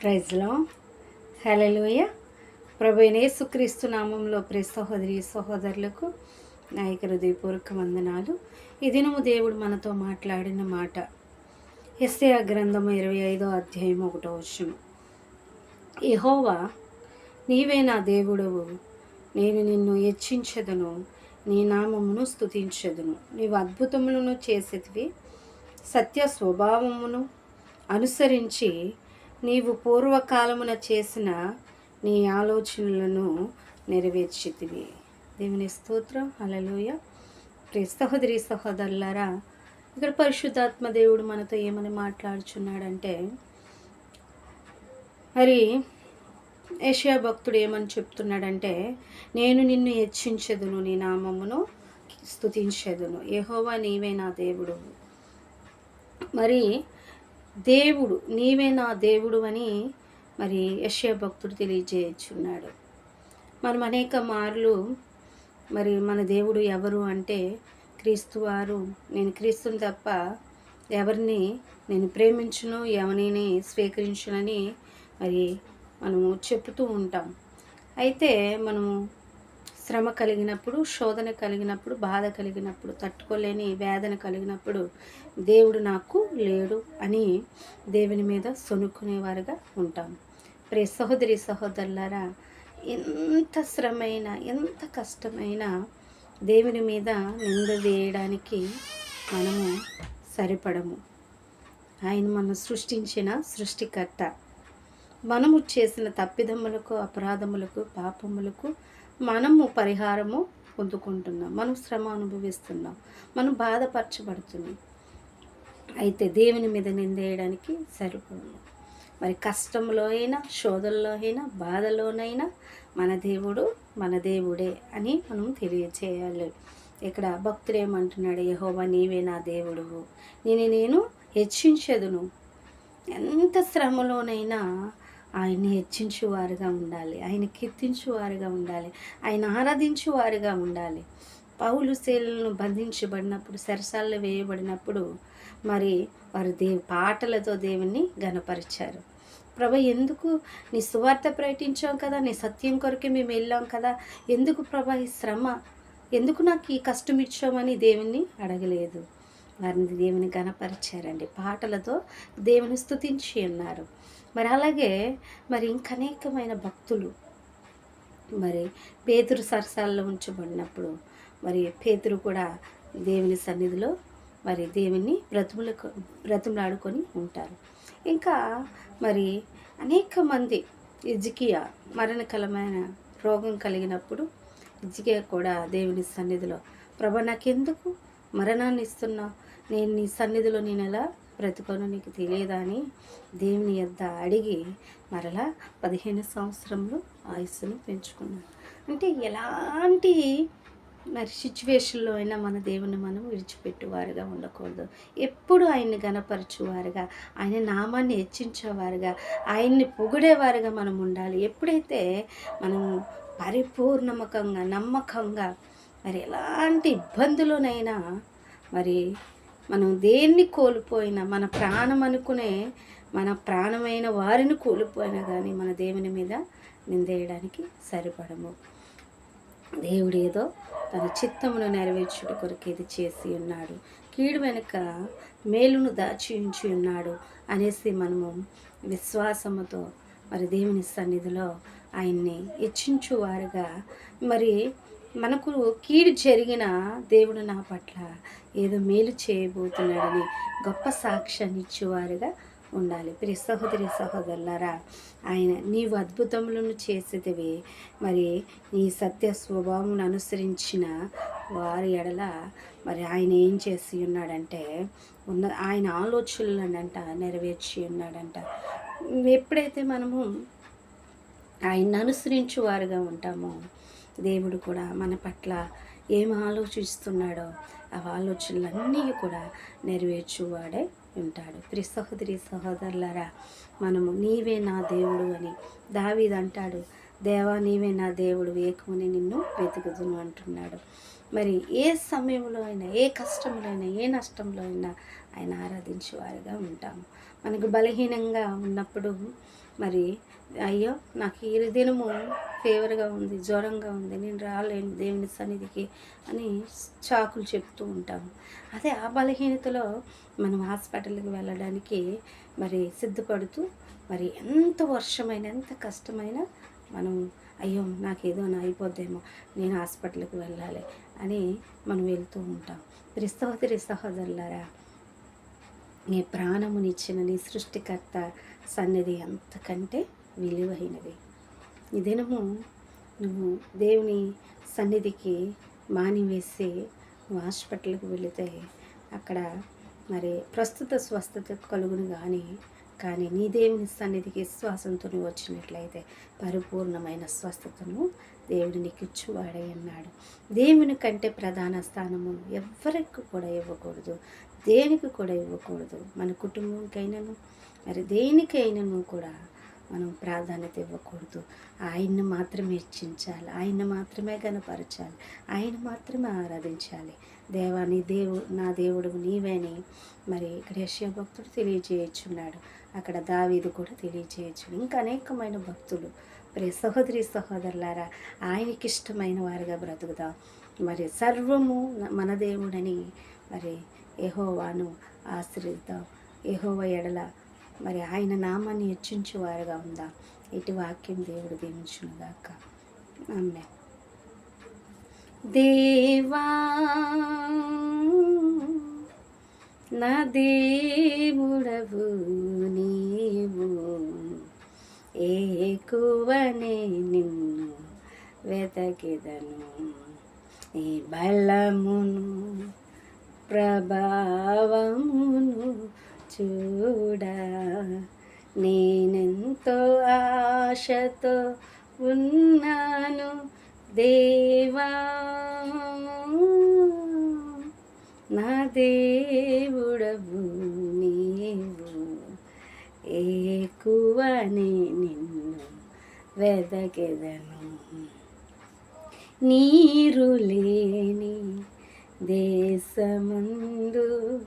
ప్రైజ్లో హలలోయ ప్రభు యేసుక్రీస్తు నామంలో ప్రి సహోదరి సహోదరులకు నాయక హృదయపూర్వక వందనాలు. ఈ దినము దేవుడు మనతో మాట్లాడిన మాట ఎస్ఏ గ్రంథము ఇరవై ఐదో అధ్యాయం ఒకటో వచ్చును ఇహోవా నీవే నా దేవుడవు. నేను నిన్ను హెచ్చించదును. నీ నామమును స్థుతించదును నీవు అద్భుతములను చేసేటివి సత్య స్వభావమును అనుసరించి నీవు పూర్వకాలమున చేసిన నీ ఆలోచనలను నెరవేర్చితివి. దేవుని స్తోత్రం. అలలోయ ప్రియ సహోదరి సహోదరులారా ఇక్కడ పరిశుద్ధాత్మ దేవుడు మనతో ఏమని మాట్లాడుచున్నాడంటే మరి ఏషియా భక్తుడు ఏమని చెప్తున్నాడంటే నేను నిన్ను హెచ్చించదును నీ నామమును స్థుతించదును. యెహోవా నీవే నా దేవుడు. మరి దేవుడు నీవే నా దేవుడు అని మరి యశ్య భక్తుడు తెలియజేయచ్చున్నాడు మనం అనేక మార్లు మరి మన దేవుడు ఎవరు అంటే క్రీస్తు వారు. నేను క్రీస్తుని తప్ప ఎవరిని నేను ప్రేమించును ఎవరిని స్వీకరించునని మరి మనము చెప్తూ ఉంటాం. అయితే మనము శ్రమ కలిగినప్పుడు శోధన కలిగినప్పుడు బాధ కలిగినప్పుడు తట్టుకోలేని వేదన కలిగినప్పుడు దేవుడు నాకు లేడు అని దేవుని మీద సొనుక్కునేవారుగా ఉంటాం. ప్రే సహోదరి సహోదరులారా ఎంత శ్రమైన ఎంత కష్టమైన దేవుని మీద నింద వేయడానికి మనము సరిపడము. ఆయన మనం సృష్టించిన సృష్టికర్త. మనము చేసిన తప్పిదమ్ములకు అపరాధములకు పాపములకు మనము పరిహారము పొందుకుంటున్నాం. మనం శ్రమ అనుభవిస్తున్నాం. మనం బాధపరచబడుతున్నాం. అయితే దేవుని మీద నిందేయడానికి సరిపోదు. మరి కష్టంలో అయినా శోధల్లో అయినా బాధలోనైనా మన దేవుడు మన దేవుడే అని మనం తెలియచేయాలి. ఇక్కడ భక్తుడు ఏమంటున్నాడు యహోవా నీవే నా దేవుడు నేను నేను హెచ్చించదును. ఎంత శ్రమలోనైనా ఆయన్ని హెచ్చించువారుగా ఉండాలి. ఆయన కీర్తించువారుగా ఉండాలి. ఆయన ఆరాధించువారుగా ఉండాలి. పౌలు శీలను బంధించబడినప్పుడు సరసాల్లో వేయబడినప్పుడు మరి వారు దేవి పాటలతో దేవుణ్ణి గనపరిచారు ప్రభా ఎందుకు నీ సువార్త ప్రకటించాం కదా? నీ సత్యం కొరకే మేము వెళ్ళాం కదా? ఎందుకు ప్రభా ఈ శ్రమ? ఎందుకు నాకు ఈ కష్టం ఇచ్చామని దేవుణ్ణి అడగలేదు? వారిని దేవుని గనపరిచారండి పాటలతో దేవుని స్తుతించి ఉన్నారు. మరి అలాగే మరి ఇంక అనేకమైన భక్తులు మరి పేతురు సరసాల్లో ఉంచబడినప్పుడు మరి పేతురు కూడా దేవుని సన్నిధిలో మరి దేవుని బ్రతుములు బ్రతుములాడుకొని ఉంటారు. ఇంకా మరి అనేక మంది ఇజికియా మరణకరమైన రోగం కలిగినప్పుడు ఇజికియా కూడా దేవుని సన్నిధిలో ప్రభా నాకెందుకు మరణాన్ని ఇస్తున్నావు నేను నీ సన్నిధిలో నేను ఎలా బ్రతుకోను నీకు తెలియదా అని దేవుని యొద్ద అడిగి మరలా పదిహేను సంవత్సరంలో ఆయుస్సును పెంచుకున్నాను అంటే ఎలాంటి మరి సిచ్యువేషన్లో అయినా మన దేవుని మనం విడిచిపెట్టువారుగా ఉండకూడదు. ఎప్పుడు ఆయన్ని గనపరచువారుగా ఆయన నామాన్ని హెచ్చించేవారుగా ఆయన్ని పొగిడేవారుగా మనం ఉండాలి. ఎప్పుడైతే మనం పరిపూర్ణమకంగా నమ్మకంగా మరి ఎలాంటి ఇబ్బందులోనైనా మరి మనం దేన్ని కోల్పోయినా మన ప్రాణం అనుకునే మన ప్రాణమైన వారిని కోల్పోయినా కానీ మన దేవుని మీద నిందేయడానికి సరిపడము. దేవుడు ఏదో తన చిత్తమును నెరవేర్చుట కొరకు ఇది చేసి ఉన్నాడు. కీడు వెనుక మేలును దాచి ఉంచి ఉన్నాడు అనేసి మనము విశ్వాసముతో మరి దేవుని సన్నిధిలో ఆయన్ని హెచ్చించువారుగా. మరి మనకు కీడు జరిగిన దేవుడు నా పట్ల ఏదో మేలు చేయబోతున్నాడని గొప్ప సాక్ష్యాన్ని ఇచ్చేవారుగా ఉండాలి. ప్రియ సహోదరి సహోదరులారా ఆయన నీవు అద్భుతములను చేసేదివి. మరి నీ సత్య స్వభావం అనుసరించిన వారి ఎడల మరి ఆయన ఏం చేసి ఉన్నాడంటే ఉన్న ఆయన ఆలోచనలనంట నెరవేర్చి ఉన్నాడంట. ఎప్పుడైతే మనము ఆయన అనుసరించు వారుగా ఉంటామో దేవుడు కూడా మన పట్ల ఏం ఆలోచిస్తున్నాడో ఆ ఆలోచనలన్నీ కూడా నెరవేర్చువాడే ఉంటాడు. ప్రి సహోదరి సహోదరులరా మనము నీవే నా దేవుడు అని దావీద్ అంటాడు. దేవా నీవే నా దేవుడు వేకుమని నిన్ను వెతుకుదును అంటున్నాడు. మరి ఏ సమయంలో అయినా ఏ కష్టంలో అయినా ఏ నష్టంలో అయినా ఆయన ఆరాధించే వారిగా ఉంటాము. మనకు బలహీనంగా ఉన్నప్పుడు మరి అయ్యో నాకు ఈ దినము ఫేవర్గా ఉంది జ్వరంగా ఉంది నేను రాలేను దేవుని సన్నిధికి అని చాకులు చెప్తూ ఉంటాము అదే ఆ బలహీనతలో మనం హాస్పిటల్కి వెళ్ళడానికి మరి సిద్ధపడుతూ మరి ఎంత వర్షమైన ఎంత కష్టమైనా మనం అయ్యో నాకేదో నా అయిపోద్దేమో నేను హాస్పిటల్కి వెళ్ళాలి అని మనం వెళ్తూ ఉంటాం. ప్రి సహోదరి సహోదరులారా నీ ప్రాణమునిచ్చిన నీ సృష్టికర్త సన్నిధి అంతకంటే విలువైనది ఈ దినము నువ్వు దేవుని సన్నిధికి మానివేసి నువ్వు హాస్పిటల్కి వెళితే అక్కడ మరి ప్రస్తుత స్వస్థత కలుగును కానీ కానీ నీ దేవుని సన్నిధికి విశ్వాసంతో వచ్చినట్లయితే పరిపూర్ణమైన స్వస్థతను దేవుడు నీకు ఇచ్చువాడే అన్నాడు దేవుని కంటే ప్రధాన స్థానము ఎవరికి కూడా ఇవ్వకూడదు. దేనికి కూడా ఇవ్వకూడదు. మన కుటుంబంకైనాను మరి దేనికైనాను కూడా మనం ప్రాధాన్యత ఇవ్వకూడదు. ఆయన్ని మాత్రమే ఇచ్చించాలి. ఆయన్ని మాత్రమే గనపరచాలి ఆయన మాత్రమే ఆరాధించాలి. దేవా నీ దేవు నా దేవుడు నీవేని. మరి ఇక్కడ యశ్యా భక్తుడు తెలియజేయచ్చున్నాడు అక్కడ దావీదు కూడా తెలియజేయచ్చు ఇంకా అనేకమైన భక్తులు. మరి సహోదరి సహోదరులారా ఆయనకి ఇష్టమైన వారిగా బ్రతుకుదాం. మరి సర్వము మన దేవుడని మరి ఎహోవాను ఆశ్రయిద్దాం. ఎహోవ ఎడల మరి ఆయన నామాన్ని హెచ్చించేవారుగా ఉందా. ఇటు వాక్యం దేవుడు దీవించునుగాక. ఆమె దేవా నా దేవుడవు నీవు. ఏకువనే నిన్ను వెతకిదను. ఈ బలమును ప్రభావమును చూడ. నేనెంతో ఆశతో ఉన్నాను. దేవా నా దేవుడవు నీవు. ఎక్కువనే నిన్ను వెదకెదను. నీరు లేని దేశమందు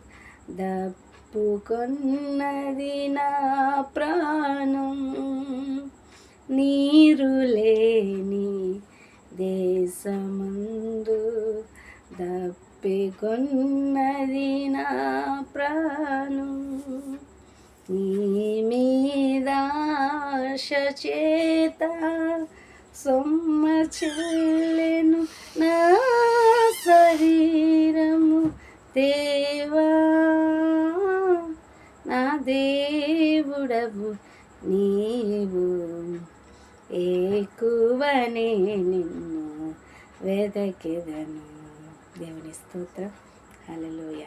దప్పుకొన్నది నా ప్రాణం. నీరు లేని దేశమందు దప్పికొన్నది నా ప్రాణు. నీ మీద చేత సొమ్మ చెల్లెను నా శరీరము దేవా. నా దేవుడవు నీవు ఏకువనే నిన్ను వేదకిదను దేవుని స్తోత్రం. అలలోయ